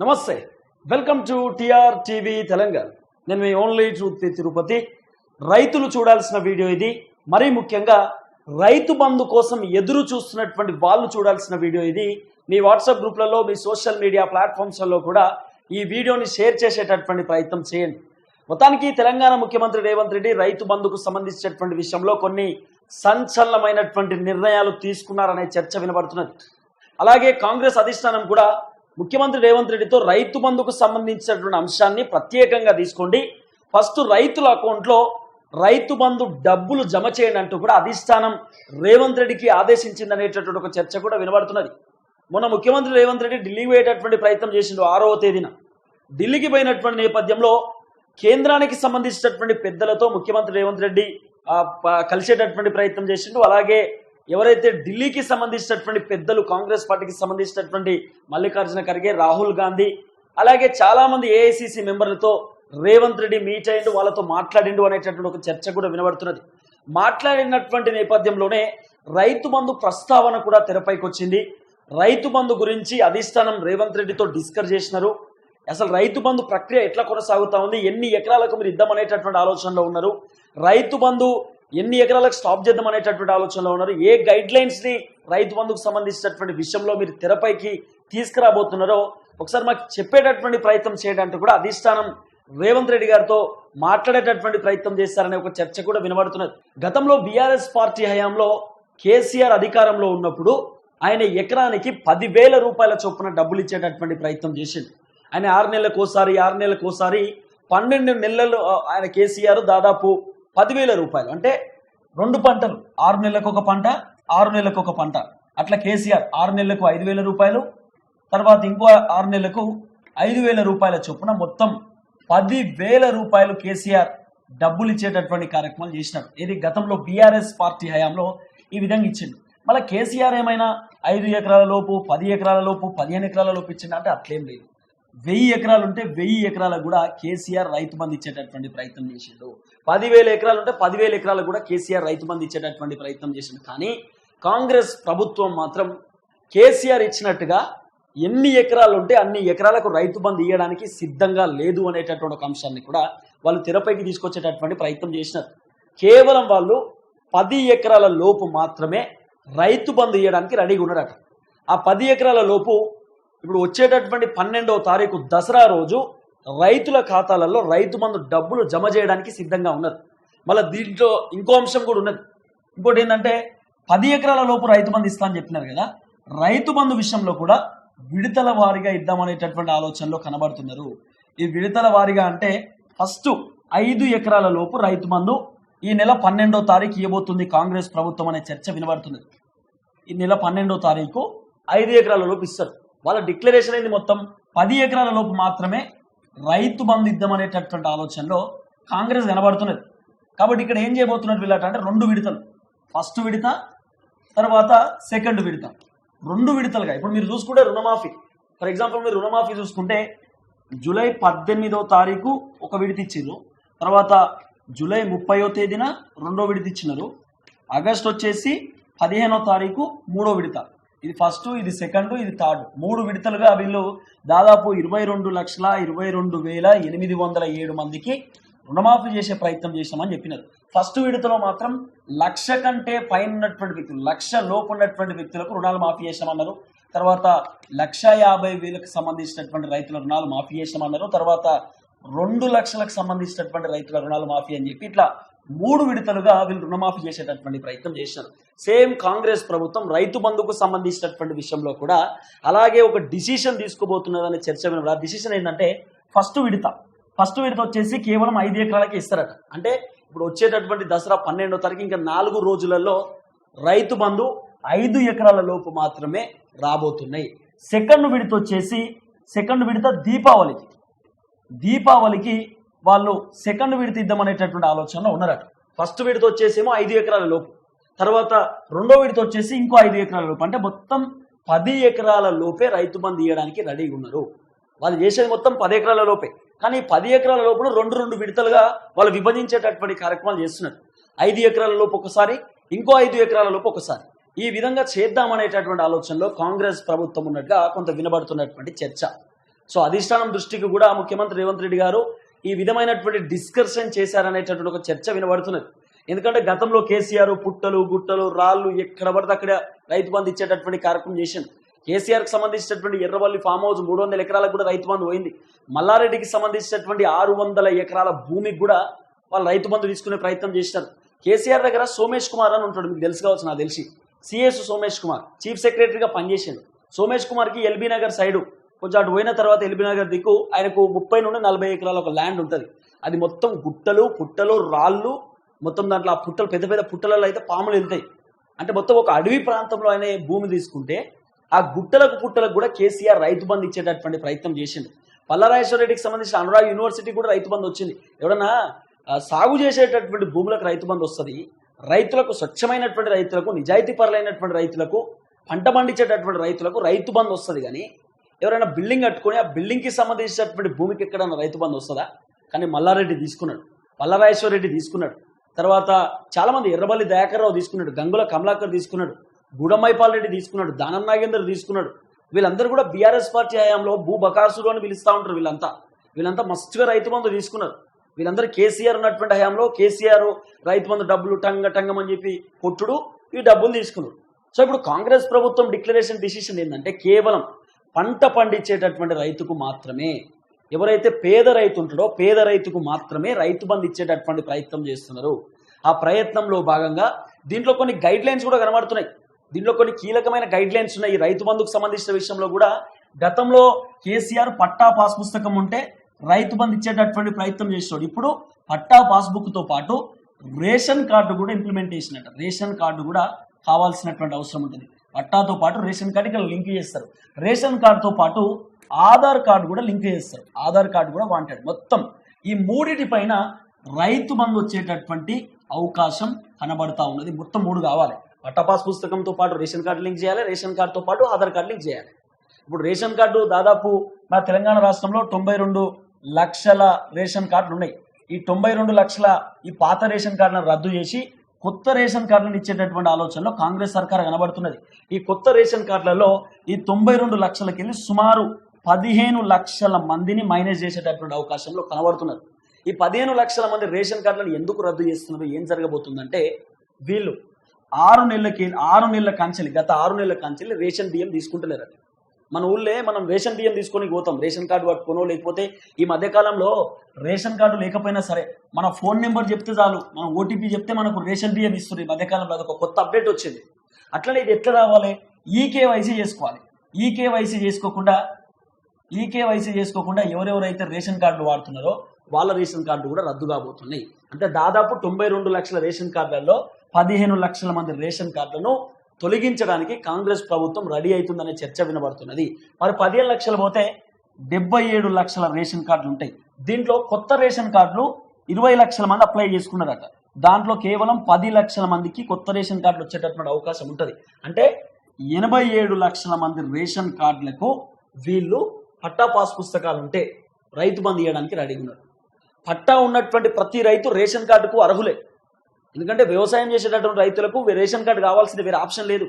నమస్తే. Welcome to TR TV Telangana నేను మీ ఓన్లీ ట్రూత్ తిరుపతి. రైతులు చూడాల్సిన వీడియో ఇది. మరీ ముఖ్యంగా రైతు బంధు కోసం ఎదురు చూస్తున్నటువంటి వాళ్ళు చూడాల్సిన వీడియో ఇది. మీ వాట్సాప్ గ్రూప్లలో మీ సోషల్ మీడియా ప్లాట్ఫామ్స్లలో కూడా ఈ వీడియోని షేర్ చేసేటటువంటి ప్రయత్నం చేయండి. మొత్తానికి తెలంగాణ ముఖ్యమంత్రి రేవంత్ రెడ్డి రైతు బంధుకు సంబంధించినటువంటి విషయంలో కొన్ని సంచలనమైనటువంటి నిర్ణయాలు తీసుకున్నారనే చర్చ వినబడుతున్నది. అలాగే కాంగ్రెస్ అధిష్టానం కూడా ముఖ్యమంత్రి రేవంత్ రెడ్డితో రైతు బంధుకు సంబంధించినటువంటి అంశాన్ని ప్రత్యేకంగా తీసుకోండి. ఫస్ట్ రైతుల అకౌంట్లో రైతు బంధు డబ్బులు జమ చేయండి అంటూ కూడా అధిష్టానం రేవంత్ రెడ్డికి ఆదేశించింది అనేటటువంటి ఒక చర్చ కూడా వినబడుతున్నది. మొన్న ముఖ్యమంత్రి రేవంత్ రెడ్డి ఢిల్లీకి పోయేటటువంటి ప్రయత్నం చేసిండు ఆరవ తేదీన. ఢిల్లీకి పోయినటువంటి నేపథ్యంలో కేంద్రానికి సంబంధించినటువంటి పెద్దలతో ముఖ్యమంత్రి రేవంత్ రెడ్డి కలిసేటటువంటి ప్రయత్నం చేసిండు. అలాగే ఎవరైతే ఢిల్లీకి సంబంధించినటువంటి పెద్దలు కాంగ్రెస్ పార్టీకి సంబంధించినటువంటి మల్లికార్జున ఖర్గే రాహుల్ గాంధీ అలాగే చాలా మంది ఏఐసిసి మెంబర్లతో రేవంత్ రెడ్డి మీట్ అయ్యిండు వాళ్ళతో మాట్లాడిండు అనేటటువంటి ఒక చర్చ కూడా వినబడుతున్నది. మాట్లాడినటువంటి నేపథ్యంలోనే రైతు బంధు ప్రస్తావన కూడా తెరపైకి వచ్చింది రైతు బంధు గురించి అధిష్టానం రేవంత్ రెడ్డితో డిస్కస్ చేసినారు. అసలు రైతు బంధు ప్రక్రియ ఎట్లా కొనసాగుతా ఉంది? ఎన్ని ఎకరాలకు మీరు ఇద్దామనేటటువంటి ఆలోచనలో ఉన్నారు? రైతు బంధు ఎన్ని ఎకరాలకు స్టాప్ చేద్దాం అనేటటువంటి ఆలోచనలో ఉన్నారు? ఏ గైడ్ లైన్స్ని రైతు బంధుకు సంబంధించినటువంటి విషయంలో మీరు తెరపైకి తీసుకురాబోతున్నారో ఒకసారి మాకు చెప్పేటటువంటి ప్రయత్నం చేయడానికి కూడా అధిష్టానం రేవంత్ రెడ్డి గారితో మాట్లాడేటటువంటి ప్రయత్నం చేస్తారనే ఒక చర్చ కూడా వినబడుతున్నది. గతంలో బీఆర్ఎస్ పార్టీ హయాంలో కేసీఆర్ అధికారంలో ఉన్నప్పుడు ఆయన ఎకరానికి పదివేల రూపాయల చొప్పున డబ్బులు ఇచ్చేటటువంటి ప్రయత్నం చేసింది ఆయన ఆరు నెలలకు ఒకసారి ఆరు నెలలకు ఒకసారి పన్నెండు నెలలు ఆయన కేసీఆర్ దాదాపు పదివేల రూపాయలు. అంటే రెండు పంటలు. ఆరు నెలలకు ఒక పంట ఆరు నెలలకు ఒక పంట. అట్లా కేసీఆర్ ఆరు నెలలకు ఐదు వేల రూపాయలు తర్వాత ఇంకో ఆరు నెలలకు ఐదు వేల రూపాయల చొప్పున మొత్తం పది వేల రూపాయలు కేసీఆర్ డబ్బులు ఇచ్చేటటువంటి కార్యక్రమాలు చేసినారు ఇది గతంలో బీఆర్ఎస్ పార్టీ హయాంలో ఈ విధంగా ఇచ్చింది మళ్ళీ కేసీఆర్ ఏమైనా ఐదు ఎకరాల లోపు పది ఎకరాల లోపు పదిహేను ఎకరాల లోపు ఇచ్చిండు? అట్లేం లేదు. వెయ్యి ఎకరాలు ఉంటే వెయ్యి ఎకరాలకు కూడా కేసీఆర్ రైతు బంధు ఇచ్చేటటువంటి ప్రయత్నం చేసిండు. పదివేల ఎకరాలు ఉంటే పదివేల ఎకరాలకు కూడా కేసీఆర్ రైతు బంధు ఇచ్చేటటువంటి ప్రయత్నం చేసిండు. కానీ కాంగ్రెస్ ప్రభుత్వం మాత్రం కేసీఆర్ ఇచ్చినట్టుగా ఎన్ని ఎకరాలు ఉంటే అన్ని ఎకరాలకు రైతు బంధు ఇవ్వడానికి సిద్ధంగా లేదు అనేటటువంటి ఒక అంశాన్ని కూడా వాళ్ళు తెరపైకి తీసుకొచ్చేటటువంటి ప్రయత్నం చేసినారు. కేవలం వాళ్ళు పది ఎకరాల లోపు మాత్రమే రైతు బంధు ఇవ్వడానికి రెడీగా ఉన్నారట. ఆ పది ఎకరాల లోపు ఇప్పుడు వచ్చేటటువంటి పన్నెండవ తారీఖు దసరా రోజు రైతుల ఖాతాలలో రైతు మందు డబ్బులు జమ చేయడానికి సిద్ధంగా ఉన్నారు. మళ్ళీ దీంట్లో ఇంకో అంశం కూడా ఉన్నది. ఇంకోటి ఏంటంటే పది ఎకరాల లోపు రైతు బంధు ఇస్తా అని చెప్పినారు కదా రైతు బంధు విషయంలో కూడా విడతల వారీగా ఇద్దామనేటటువంటి ఆలోచనలో కనబడుతున్నారు. ఈ విడతల వారీగా అంటే ఫస్ట్ ఐదు ఎకరాల లోపు రైతు బంధు ఈ నెల పన్నెండో తారీఖు ఇవ్వబోతుంది కాంగ్రెస్ ప్రభుత్వం అనే చర్చ వినబడుతుంది ఈ నెల పన్నెండో తారీఖు ఐదు ఎకరాల లోపు ఇస్తారు. వాళ్ళ డిక్లరేషన్ అయింది మొత్తం? పది ఎకరాల లోపు మాత్రమే రైతు బంధు ఇద్దామనేటటువంటి ఆలోచనలో కాంగ్రెస్ కనబడుతున్నది. కాబట్టి ఇక్కడ ఏం చేయబోతున్నట్టు వీళ్ళట అంటే రెండు విడతలు. ఫస్ట్ విడత తర్వాత సెకండ్ విడత. రెండు విడతలుగా. ఇప్పుడు మీరు చూసుకుంటే రుణమాఫీ. ఫర్ ఎగ్జాంపుల్ మీరు రుణమాఫీ చూసుకుంటే జూలై పద్దెనిమిదో తారీఖు ఒక విడత ఇచ్చిండ్రు. తర్వాత జూలై ముప్పైవ తేదీన రెండో విడత ఇచ్చినారు. ఆగస్ట్ వచ్చేసి పదిహేనో తారీఖు మూడో విడత. ఇది ఫస్ట్ ఇది సెకండ్ ఇది థర్డ్. మూడు విడతలుగా వీళ్ళు దాదాపు ఇరవై రెండు లక్షల ఇరవై రెండు వేల ఎనిమిది వందల ఏడు మందికి రుణమాఫీ చేసే ప్రయత్నం చేశామని చెప్పినారు. ఫస్ట్ విడతలో మాత్రం లక్ష కంటే పైన ఉన్నటువంటి వ్యక్తులు లక్ష లోపు ఉన్నటువంటి వ్యక్తులకు రుణాలు మాఫీ చేశామన్నారు. తర్వాత లక్ష యాభై వేలకు సంబంధించినటువంటి రైతుల రుణాలు మాఫీ చేశామన్నారు. తర్వాత రెండు లక్షలకు సంబంధించినటువంటి రైతుల రుణాలు మాఫీ అని చెప్పి ఇట్లా మూడు విడతలుగా వీళ్ళు రుణమాఫీ చేసేటటువంటి ప్రయత్నం చేశారు. సేమ్ కాంగ్రెస్ ప్రభుత్వం రైతు బంధుకు సంబంధించినటువంటి విషయంలో కూడా అలాగే ఒక డిసిషన్ తీసుకోబోతున్నదనే చర్చ వినప్పుడు ఆ డిసిషన్ ఏంటంటే ఫస్ట్ విడత. ఫస్ట్ విడత వచ్చేసి కేవలం ఐదు ఎకరాలకి ఇస్తారట. అంటే ఇప్పుడు వచ్చేటటువంటి దసరా పన్నెండో తారీఖు ఇంకా నాలుగు రోజులలో రైతు బంధు ఐదు ఎకరాల లోపు మాత్రమే రాబోతున్నాయి. సెకండ్ విడత వచ్చేసి సెకండ్ విడత దీపావళికి. దీపావళికి వాళ్ళు సెకండ్ విడత ఇద్దామనేటటువంటి ఆలోచనలో ఉన్నారట. ఫస్ట్ విడత వచ్చేసేమో ఐదు ఎకరాల లోపు. తర్వాత రెండో విడత వచ్చేసి ఇంకో ఐదు ఎకరాల లోపు. అంటే మొత్తం పది ఎకరాల లోపే రైతు బంధు ఇవ్వడానికి రెడీగా ఉన్నారు. వాళ్ళు చేసేది మొత్తం పది ఎకరాల లోపే. కానీ పది ఎకరాల లోపల రెండు రెండు విడతలుగా వాళ్ళు విభజించేటటువంటి కార్యక్రమాలు చేస్తున్నారు. ఐదు ఎకరాల లోపు ఒకసారి ఇంకో ఐదు ఎకరాల లోపు ఒకసారి. ఈ విధంగా చేద్దామనేటటువంటి ఆలోచనలో కాంగ్రెస్ ప్రభుత్వం ఉన్నట్టుగా కొంత వినబడుతున్నటువంటి చర్చ. సో అధిష్టానం దృష్టికి కూడా ముఖ్యమంత్రి రేవంత్ రెడ్డి గారు ఈ విధమైనటువంటి డిస్కషన్ చేశారనేటటువంటి ఒక చర్చ వినబడుతున్నది. ఎందుకంటే గతంలో కేసీఆర్ పుట్టలు గుట్టలు రాళ్ళు ఎక్కడ పడితే అక్కడ రైతు బంధు ఇచ్చేటటువంటి కార్యక్రమం చేసింది కేసీఆర్కి సంబంధించినటువంటి ఎర్రవల్లి ఫామ్ హౌస్ మూడు వందల ఎకరాలకు కూడా రైతు బంధు పోయింది. మల్లారెడ్డికి సంబంధించినటువంటి ఆరు వందల ఎకరాల భూమికి కూడా వాళ్ళు రైతు బంధు తీసుకునే ప్రయత్నం చేసినారు. కేసీఆర్ దగ్గర సోమేష్ కుమార్ అని ఉంటాడు మీకు తెలుసు కావచ్చు నాకు తెలిసి. సిఎస్ సోమేష్ కుమార్ చీఫ్ సెక్రటరీగా పనిచేసాడు. సోమేష్ కుమార్కి ఎల్బీ నగర్ సైడు కొంచెం అటు పోయిన తర్వాత ఎల్బీనగర్ దిక్కు ఆయనకు ముప్పై నుండి నలభై ఎకరాల ఒక ల్యాండ్ ఉంటుంది. అది మొత్తం గుట్టలు పుట్టలు రాళ్ళు మొత్తం దాంట్లో ఆ పుట్టలు పెద్ద పెద్ద పుట్టలలో అయితే పాములు వెళ్తాయి. అంటే మొత్తం ఒక అడవి ప్రాంతంలో ఆయన భూమి తీసుకుంటే ఆ గుట్టలకు పుట్టలకు కూడా కేసీఆర్ రైతు బంధు ఇచ్చేటటువంటి ప్రయత్నం చేసిండు. పల్లరాజేశ్వర రెడ్డికి సంబంధించిన అనురాగ్ యూనివర్సిటీ కూడా రైతు బంధు వచ్చింది. ఎవడన్నా సాగు చేసేటటువంటి భూములకు రైతు బంధు వస్తుంది రైతులకు స్వచ్ఛమైనటువంటి రైతులకు నిజాయితీ పరులైనటువంటి రైతులకు పంట పండించేటటువంటి రైతులకు రైతు బంధు వస్తుంది కానీ ఎవరైనా బిల్డింగ్ కట్టుకొని ఆ బిల్డింగ్కి సంబంధించినటువంటి భూమికి ఎక్కడైనా రైతు బంధు వస్తుందా? కానీ మల్లారెడ్డి తీసుకున్నాడు. పల్లరాజేశ్వర రెడ్డి తీసుకున్నాడు. తర్వాత చాలామంది ఎర్రబల్లి దయాకర్రావు తీసుకున్నాడు. గంగుల కమలాకర్ తీసుకున్నాడు. గుడమైపాల్ రెడ్డి తీసుకున్నాడు. దానం నాగేందర్ తీసుకున్నాడు. వీళ్ళందరూ కూడా బీఆర్ఎస్ పార్టీ హయాంలో భూ బకాసురు అని పిలుస్తూ ఉంటారు వీళ్ళంతా. వీళ్ళంతా మస్తుగా రైతు బంధు తీసుకున్నారు. వీళ్ళందరూ కేసీఆర్ ఉన్నటువంటి హయాంలో కేసీఆర్ రైతు బంధు డబ్బులు టంగ టంగం అని చెప్పి కొట్టుడు ఈ డబ్బులు తీసుకున్నారు. సో ఇప్పుడు కాంగ్రెస్ ప్రభుత్వం డిక్లరేషన్ డిసిషన్ ఏంటంటే కేవలం పంట పండించేటటువంటి రైతుకు మాత్రమే. ఎవరైతే పేద రైతు ఉంటాడో పేద రైతుకు మాత్రమే రైతు బంధు ఇచ్చేటటువంటి ప్రయత్నం చేస్తున్నారు. ఆ ప్రయత్నంలో భాగంగా దీంట్లో కొన్ని గైడ్ లైన్స్ కూడా కనబడుతున్నాయి. దీంట్లో కొన్ని కీలకమైన గైడ్ లైన్స్ ఉన్నాయి. ఈ రైతు బంధుకు సంబంధించిన విషయంలో కూడా గతంలో కేసీఆర్ పట్టా పాస్ పుస్తకం ఉంటే రైతు బంధు ఇచ్చేటటువంటి ప్రయత్నం చేస్తున్నాడు ఇప్పుడు పట్టా పాస్బుక్తో పాటు రేషన్ కార్డు కూడా ఇంప్లిమెంటేషన్ అంట. రేషన్ కార్డు కూడా కావాల్సినటువంటి అవసరం ఉంటుంది. పట్టాతో పాటు రేషన్ కార్డు ఇక్కడ లింక్ చేస్తారు. రేషన్ కార్డుతో పాటు ఆధార్ కార్డు కూడా లింక్ చేస్తారు. ఆధార్ కార్డు కూడా వాంటెడ్. మొత్తం ఈ మూడిటి పైన రైతు బంధు వచ్చేటటువంటి అవకాశం కనబడతా ఉన్నది. మొత్తం మూడు కావాలి. పట్టపాస్ పుస్తకంతో పాటు రేషన్ కార్డు లింక్ చేయాలి రేషన్ కార్డుతో పాటు ఆధార్ కార్డు లింక్ చేయాలి. ఇప్పుడు రేషన్ కార్డు దాదాపు మన తెలంగాణ రాష్ట్రంలో తొంభై రెండు లక్షల రేషన్ కార్డులు ఉన్నాయి. ఈ తొంభై రెండు లక్షల ఈ పాత రేషన్ కార్డులను రద్దు చేసి కొత్త రేషన్ కార్డులను ఇచ్చేటటువంటి ఆలోచనలో కాంగ్రెస్ సర్కార్ కనబడుతున్నది. ఈ కొత్త రేషన్ కార్డులలో ఈ తొంభై రెండు లక్షలకి వెళ్ళి సుమారు పదిహేను లక్షల మందిని మైనేజ్ చేసేటటువంటి అవకాశంలో కనబడుతున్నారు ఈ పదిహేను లక్షల మంది రేషన్ కార్డులను ఎందుకు రద్దు చేస్తున్నారు? ఏం జరగబోతుందంటే వీళ్ళు ఆరు నెలలకి ఆరు నెలల కంచెలు గత ఆరు నెలల కంచెలు రేషన్ బియ్యం తీసుకుంటలేరు మన ఊళ్ళే మనం రేషన్ బియ్యం తీసుకొని పోతాం. రేషన్ కార్డు పట్టుకునో లేకపోతే ఈ మధ్యకాలంలో రేషన్ కార్డు లేకపోయినా సరే మన ఫోన్ నెంబర్ చెప్తే చాలు మనం ఓటీపీ చెప్తే మనకు రేషన్ బియ్యం ఇస్తుంది. ఈ మధ్యకాలంలో అదొక కొత్త అప్డేట్ వచ్చింది. అట్లనే ఇది ఎట్లా రావాలి? ఈకేవైసీ చేసుకోవాలి. ఈకేవైసీ చేసుకోకుండా ఈకేవైసీ చేసుకోకుండా ఎవరెవరైతే రేషన్ కార్డులు వాడుతున్నారో వాళ్ళ రేషన్ కార్డు కూడా రద్దు కాబోతున్నాయి. అంటే దాదాపు తొంభై రెండు లక్షల రేషన్ కార్డులలో పదిహేను లక్షల మంది రేషన్ కార్డులను తొలగించడానికి కాంగ్రెస్ ప్రభుత్వం రెడీ అవుతుందనే చర్చ వినబడుతున్నది. మరి పదిహేను లక్షలు పోతే డెబ్బై ఏడు లక్షల రేషన్ కార్డులు ఉంటాయి. దీంట్లో కొత్త రేషన్ కార్డులు ఇరవై లక్షల మంది అప్లై చేసుకున్నారట. దాంట్లో కేవలం పది లక్షల మందికి కొత్త రేషన్ కార్డులు వచ్చేటటువంటి అవకాశం ఉంటుంది. అంటే ఎనభై ఏడు లక్షల మంది రేషన్ కార్డులకు వీళ్ళు పట్టా పాస్ పుస్తకాలు ఉంటే రైతు బంద్ ఇవ్వడానికి రెడీగా ఉన్నారు. పట్టా ఉన్నటువంటి ప్రతి రైతు రేషన్ కార్డుకు అర్హులే. ఎందుకంటే వ్యవసాయం చేసేటటువంటి రైతులకు రేషన్ కార్డు కావాల్సిన వేరే ఆప్షన్ లేదు.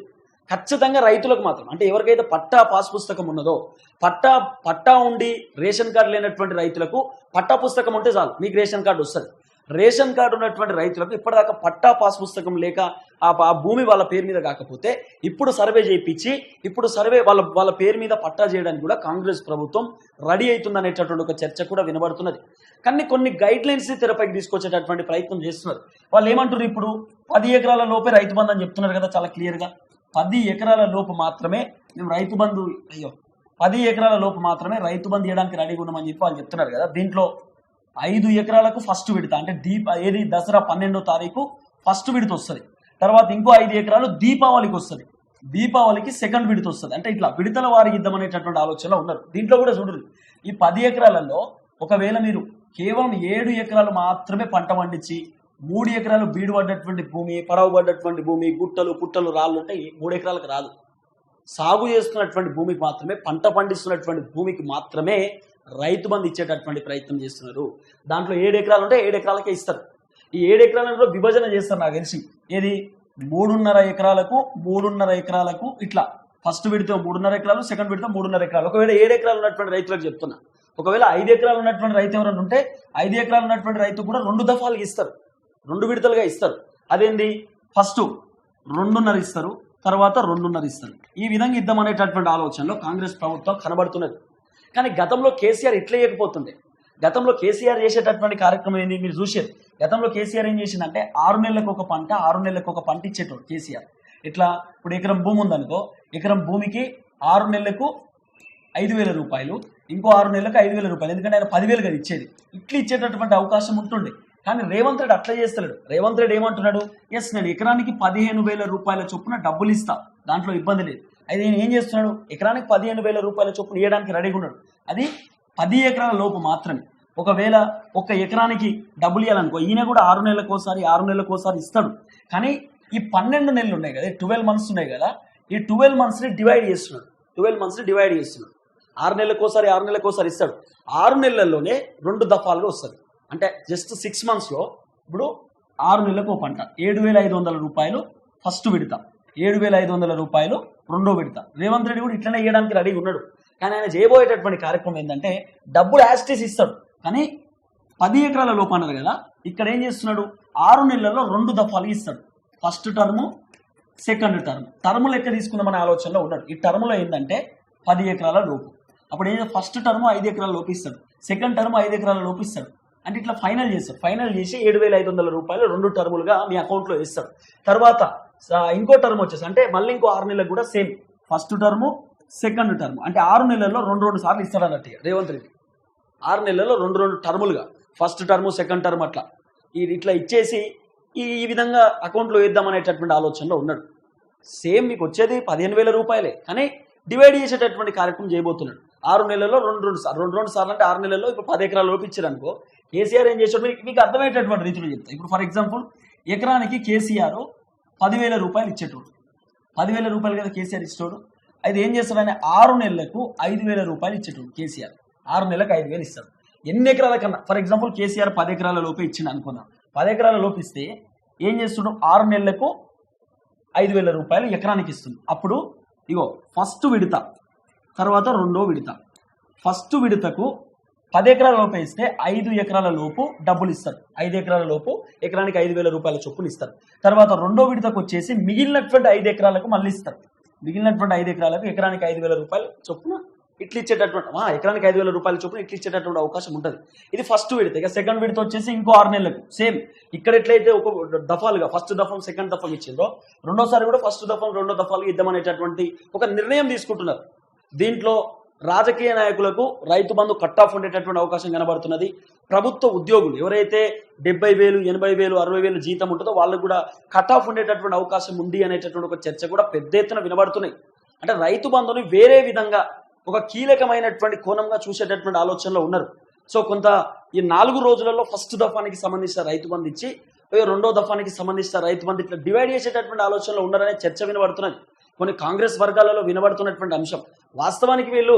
ఖచ్చితంగా రైతులకు మాత్రం. అంటే ఎవరికైతే పట్టా పాస్ పుస్తకం ఉన్నదో పట్టా పట్టా ఉండి రేషన్ కార్డు లేనటువంటి రైతులకు పట్టా పుస్తకం ఉంటే చాలు. మీకు రేషన్ కార్డు వస్తుంది. రేషన్ కార్డు ఉన్నటువంటి రైతులకు ఇప్పటిదాకా పట్టా పాస్ పుస్తకం లేక ఆ ఆ భూమి వాళ్ళ పేరు మీద కాకపోతే ఇప్పుడు సర్వే చేయించి ఇప్పుడు సర్వే వాళ్ళ వాళ్ళ పేరు మీద పట్టా చేయడానికి కూడా కాంగ్రెస్ ప్రభుత్వం రెడీ అవుతుంది అనేటటువంటి ఒక చర్చ కూడా వినబడుతున్నది. కానీ కొన్ని గైడ్ లైన్స్ తెరపైకి తీసుకొచ్చేటటువంటి ప్రయత్నం చేస్తున్నారు. వాళ్ళు ఏమంటారు ఇప్పుడు? పది ఎకరాల లోపే రైతు బంధు అని చెప్తున్నారు కదా చాలా క్లియర్గా పది ఎకరాల లోపు మాత్రమే మేము రైతు బంధు అయ్యో పది ఎకరాల లోపు మాత్రమే రైతు బంధు చేయడానికి రెడీగా ఉన్నామని చెప్పి వాళ్ళు చెప్తున్నారు కదా. దీంట్లో ఐదు ఎకరాలకు ఫస్ట్ విడత అంటే దీప ఏది? దసరా పన్నెండో తారీఖు ఫస్ట్ విడత వస్తుంది. తర్వాత ఇంకో ఐదు ఎకరాలు దీపావళికి వస్తుంది. దీపావళికి సెకండ్ విడత వస్తుంది. అంటే ఇట్లా విడతల వారికి ఇద్దామనేటటువంటి ఆలోచనలో ఉన్నారు. దీంట్లో కూడా చూడరు ఈ పది ఎకరాలలో ఒకవేళ మీరు కేవలం ఏడు ఎకరాలు మాత్రమే పంట పండించి మూడు ఎకరాలు బీడు పడ్డటువంటి భూమి పడవ పడ్డటువంటి భూమి గుట్టలు పుట్టలు రాళ్ళు ఉంటాయి మూడు ఎకరాలకు రాదు. సాగు చేస్తున్నటువంటి భూమికి మాత్రమే పంట పండిస్తున్నటువంటి భూమికి మాత్రమే రైతు బంధు ఇచ్చేటటువంటి ప్రయత్నం చేస్తున్నారు. దాంట్లో ఏడు ఎకరాలు ఉంటే ఏడు ఎకరాలకే ఇస్తారు. ఈ ఏడు ఎకరాలలో విభజన చేస్తారు నాకు తెలిసి. ఏది? మూడున్నర ఎకరాలకు మూడున్నర ఎకరాలకు ఇట్లా. ఫస్ట్ విడితే మూడున్నర ఎకరాలు సెకండ్ విడితే మూడున్నర ఎకరాలు. ఒకవేళ ఏడు ఎకరాలు ఉన్నటువంటి రైతులకు చెప్తున్నా. ఒకవేళ ఐదు ఎకరాలు ఉన్నటువంటి రైతు ఎవరైనా ఉంటే ఐదు ఎకరాలు ఉన్నటువంటి రైతు కూడా రెండు దఫాలుగా ఇస్తారు. రెండు విడతలుగా ఇస్తారు. అదేంది? ఫస్ట్ రెండున్నర ఇస్తారు తర్వాత రెండున్నర ఇస్తారు. ఈ విధంగా ఇద్దామనేటటువంటి ఆలోచనలో కాంగ్రెస్ ప్రభుత్వం కనబడుతున్నది. కానీ గతంలో కేసీఆర్ ఇట్లా ఇవ్వకపోతుండే గతంలో కేసీఆర్ చేసేటటువంటి కార్యక్రమం ఏంది? మీరు చూసారు గతంలో కేసీఆర్ ఏం చేసిందంటే ఆరు నెలలకు ఒక పంట ఆరు నెలలకు ఒక పంట ఇచ్చేటోడు కేసీఆర్. ఇట్లా ఇప్పుడు ఎకరం భూమి ఉందనుకో ఎకరం భూమికి ఆరు నెలలకు ఐదు వేల రూపాయలు ఇంకో ఆరు నెలలకు ఐదు వేల రూపాయలు ఎందుకంటే ఆయన పదివేలు కదా ఇచ్చేది. ఇట్లా ఇచ్చేటటువంటి అవకాశం ఉంటుండే. కానీ రేవంత్ రెడ్డి అట్లా చేస్తలేడు. రేవంత్ రెడ్డి ఏమంటున్నాడు? ఎస్ నేను ఎకరానికి పదిహేను వేల రూపాయల చొప్పున డబ్బులు ఇస్తా. దాంట్లో ఇబ్బంది లేదు. అయితే నేను ఏం చేస్తున్నాడు? ఎకరానికి పదిహేను వేల రూపాయల చొప్పున ఇవ్వడానికి రెడీగా ఉన్నాడు. అది పది ఎకరాల లోపు మాత్రమే. ఒకవేళ ఒక ఎకరానికి డబ్బులు ఇవ్వాలనుకో ఈయన కూడా ఆరు నెలలకోసారి ఆరు నెలలకోసారి ఇస్తాడు. కానీ ఈ పన్నెండు నెలలు ఉన్నాయి కదా ట్వెల్వ్ మంత్స్ ఉన్నాయి కదా ఈ ట్వెల్వ్ మంత్స్ని డివైడ్ చేస్తున్నాడు. ట్వెల్వ్ మంత్స్ని డివైడ్ చేస్తున్నాడు. ఆరు నెలలకోసారి ఆరు నెలలకోసారి ఒకసారి ఇస్తాడు. ఆరు నెలల్లోనే రెండు దఫాలుగా వస్తుంది. అంటే జస్ట్ సిక్స్ మంత్స్లో ఇప్పుడు ఆరు నెలలకు పంట ఏడు వేల ఐదు వందల రూపాయలు ఫస్ట్ విడత ఏడు వేల ఐదు వందల రూపాయలు రెండో విడత. రేవంత్ రెడ్డి కూడా ఇట్లనే ఇవ్వడానికి రెడీగా ఉన్నాడు. కానీ ఆయన చేయబోయేటటువంటి కార్యక్రమం ఏంటంటే డబ్బులు యాస్టీస్ ఇస్తాడు. కానీ పది ఎకరాల లోపు అన్నారు కదా ఇక్కడ ఏం చేస్తున్నాడు? ఆరు నెలల్లో రెండు దఫాలు ఇస్తాడు. First term second term term లెక్క తీసుకుందామనే ఆలోచనలో ఉన్నాడు. ఈ టర్మ్లో ఏంటంటే పది ఎకరాల లోపు. అప్పుడు ఏదో ఫస్ట్ టర్మ్ ఐదు ఎకరాల లోపు ఇస్తాడు సెకండ్ టర్మ్ ఐదు ఎకరాల లోపు ఇస్తాడు అంటే ఇట్లా ఫైనల్ చేస్తాడు. ఫైనల్ చేసి ఏడు వేల ఐదు వందల రూపాయలు రెండు టర్ములుగా మీ అకౌంట్లో వేస్తాడు. తర్వాత ఇంకో టర్మ్ వచ్చేసి అంటే మళ్ళీ ఇంకో ఆరు నెలలకు కూడా same first term second term అంటే ఆరు నెలల్లో రెండు రెండు సార్లు ఇస్తాడు అన్నట్టు రేవంత్ రెడ్డి. ఆరు నెలల్లో రెండు రెండు టర్ములుగా. ఫస్ట్ టర్మ్ సెకండ్ టర్మ్ అట్లా. ఇది ఇట్లా ఇచ్చేసి ఈ ఈ విధంగా అకౌంట్లో వేద్దామనేటటువంటి ఆలోచనలో ఉన్నాడు. సేమ్ మీకు వచ్చేది పదిహేను వేల రూపాయలే. కానీ డివైడ్ చేసేటటువంటి కార్యక్రమం చేయబోతున్నాడు. ఆరు నెలల్లో రెండు రెండు సార్లు రెండు రెండు సార్లు అంటే ఆరు నెలల్లో ఇప్పుడు పది ఎకరాలు లోపించారు అనుకో కేసీఆర్ ఏం చేశాడు? మీకు అర్థమయ్యేటటువంటి రీతిలో చెప్తాను ఇప్పుడు ఫర్ ఎగ్జాంపుల్ ఎకరానికి కేసీఆర్ పదివేల రూపాయలు ఇచ్చేటోడు. పదివేల రూపాయలు కదా కేసీఆర్ ఇచ్చేటోడు. అయితే ఏం చేస్తాడని ఆరు నెలలకు ఐదు వేల రూపాయలు ఇచ్చేటోడు కేసీఆర్. ఆరు నెలలకు ఐదు వేలు ఇస్తాడు. ఎన్ని ఎకరాల కన్నా? ఫర్ ఎగ్జాంపుల్ కేసీఆర్ పది ఎకరాల లోపే ఇచ్చిండు అనుకుందాం. పది ఎకరాల లోపు ఇస్తే ఏం చేస్తున్నాడు ఆరు నెలలకు ఐదు వేల రూపాయలు ఎకరానికి ఇస్తుంది అప్పుడు ఇగో ఫస్ట్ విడత. తర్వాత రెండో విడత. ఫస్ట్ విడతకు పది ఎకరాల లోపు ఇస్తే ఐదు ఎకరాల లోపు డబ్బులు ఇస్తారు. ఐదు ఎకరాల లోపు ఎకరానికి ఐదు వేల రూపాయల చొప్పులు ఇస్తారు. తర్వాత రెండో విడతకు వచ్చేసి మిగిలినటువంటి ఐదు ఎకరాలకు మళ్ళీ ఇస్తారు. మిగిలినటువంటి ఐదు ఎకరాలకు ఎకరానికి ఐదు వేల రూపాయలు చొప్పున ఇట్లు ఇచ్చేటటువంటి ఎకరానికి ఐదు వేల రూపాయల చొప్పున ఇట్లు ఇచ్చేటటువంటి అవకాశం ఉంటుంది. ఇది ఫస్ట్ విడత. ఇక సెకండ్ విడత వచ్చేసి ఇంకో ఆరు నెలలకు. సేమ్. ఇక్కడ ఎట్లయితే ఒక దఫాలుగా ఫస్ట్ దఫం సెకండ్ దఫం ఇచ్చిందో రెండోసారి కూడా ఫస్ట్ దఫం రెండో దఫాలుగా ఇద్దామనేటటువంటి ఒక నిర్ణయం తీసుకుంటున్నారు. దీంట్లో రాజకీయ నాయకులకు రైతు బంధు కట్ ఆఫ్ ఉండేటటువంటి అవకాశం కనబడుతున్నది. ప్రభుత్వ ఉద్యోగులు ఎవరైతే డెబ్బై వేలు ఎనభై వేలు అరవై వేలు జీతం ఉంటుందో వాళ్ళకు కూడా కట్ ఆఫ్ ఉండేటటువంటి అవకాశం ఉంది అనేటటువంటి ఒక చర్చ కూడా పెద్ద ఎత్తున వినబడుతున్నాయి. అంటే రైతు బంధుని వేరే విధంగా ఒక కీలకమైనటువంటి కోణంగా చూసేటటువంటి ఆలోచనలో ఉన్నారు. సో కొంత ఈ నాలుగు రోజులలో ఫస్ట్ దఫానికి సంబంధించిన రైతు బంధు ఇచ్చి రెండో దఫానికి సంబంధించిన రైతు బంధు ఇట్లా డివైడ్ చేసేటటువంటి ఆలోచనలో ఉన్నారనే చర్చ వినబడుతున్నది. కొన్ని కాంగ్రెస్ వర్గాలలో వినబడుతున్నటువంటి అంశం. వాస్తవానికి వీళ్ళు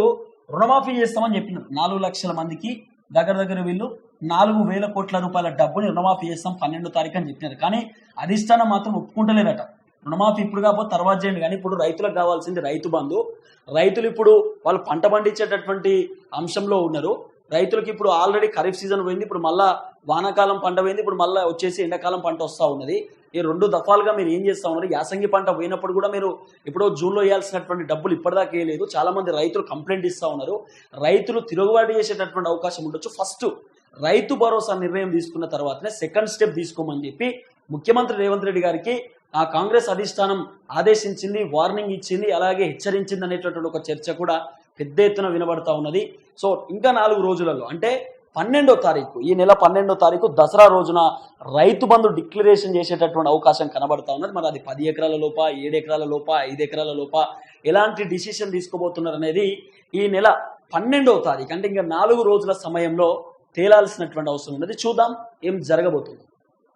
రుణమాఫీ చేస్తామని చెప్పినారు. నాలుగు లక్షల మందికి దగ్గర దగ్గర వీళ్ళు నాలుగు వేల కోట్ల రూపాయల డబ్బుని రుణమాఫీ చేస్తాం పన్నెండో తారీఖు అని చెప్పినారు. కానీ అధిష్టానం మాత్రం ఒప్పుకుంటలేదట. రుణమాఫీ ఇప్పుడు కాకపోతే తర్వాత చేయండి. కానీ ఇప్పుడు రైతులకు కావాల్సింది రైతు బంధు. రైతులు ఇప్పుడు వాళ్ళు పంట పండించేటటువంటి అంశంలో ఉన్నారు. రైతులకు ఇప్పుడు ఆల్రెడీ ఖరీఫ్ సీజన్ పోయింది. ఇప్పుడు మళ్ళా వానాకాలం పంట పోయింది ఇప్పుడు మళ్ళీ వచ్చేసి ఎండాకాలం పంట వస్తూ ఉన్నది. ఈ రెండు దఫాలుగా మీరు ఏం చేస్తూ ఉన్నారు? యాసంగి పంట పోయినప్పుడు కూడా మీరు ఎప్పుడో జూన్లో వేయాల్సినటువంటి డబ్బులు ఇప్పటిదాకా వేయలేదు చాలా మంది రైతులు కంప్లైంట్ ఇస్తూ ఉన్నారు. రైతులు తిరుగుబాటు చేసేటటువంటి అవకాశం ఉండొచ్చు. ఫస్ట్ రైతు భరోసా నిర్ణయం తీసుకున్న తర్వాతనే సెకండ్ స్టెప్ తీసుకోమని చెప్పి ముఖ్యమంత్రి రేవంత్ రెడ్డి గారికి ఆ కాంగ్రెస్ అధిష్టానం ఆదేశించింది వార్నింగ్ ఇచ్చింది అలాగే హెచ్చరించింది అనేటటువంటి ఒక చర్చ కూడా పెద్ద ఎత్తున వినబడతా ఉన్నది. సో ఇంకా నాలుగు రోజులలో అంటే పన్నెండో తారీఖు ఈ నెల పన్నెండో తారీఖు దసరా రోజున రైతు బంధు డిక్లరేషన్ చేసేటటువంటి అవకాశం కనబడతా ఉన్నది. మరి అది పది ఎకరాల లోప ఏడు ఎకరాల లోప ఐదు ఎకరాల లోప ఎలాంటి డిసిషన్ తీసుకోబోతున్నారు అనేది ఈ నెల పన్నెండవ తారీఖు అంటే ఇంకా నాలుగు రోజుల సమయంలో తేలాల్సినటువంటి అవసరం ఉన్నది. చూద్దాం ఏం జరగబోతుంది.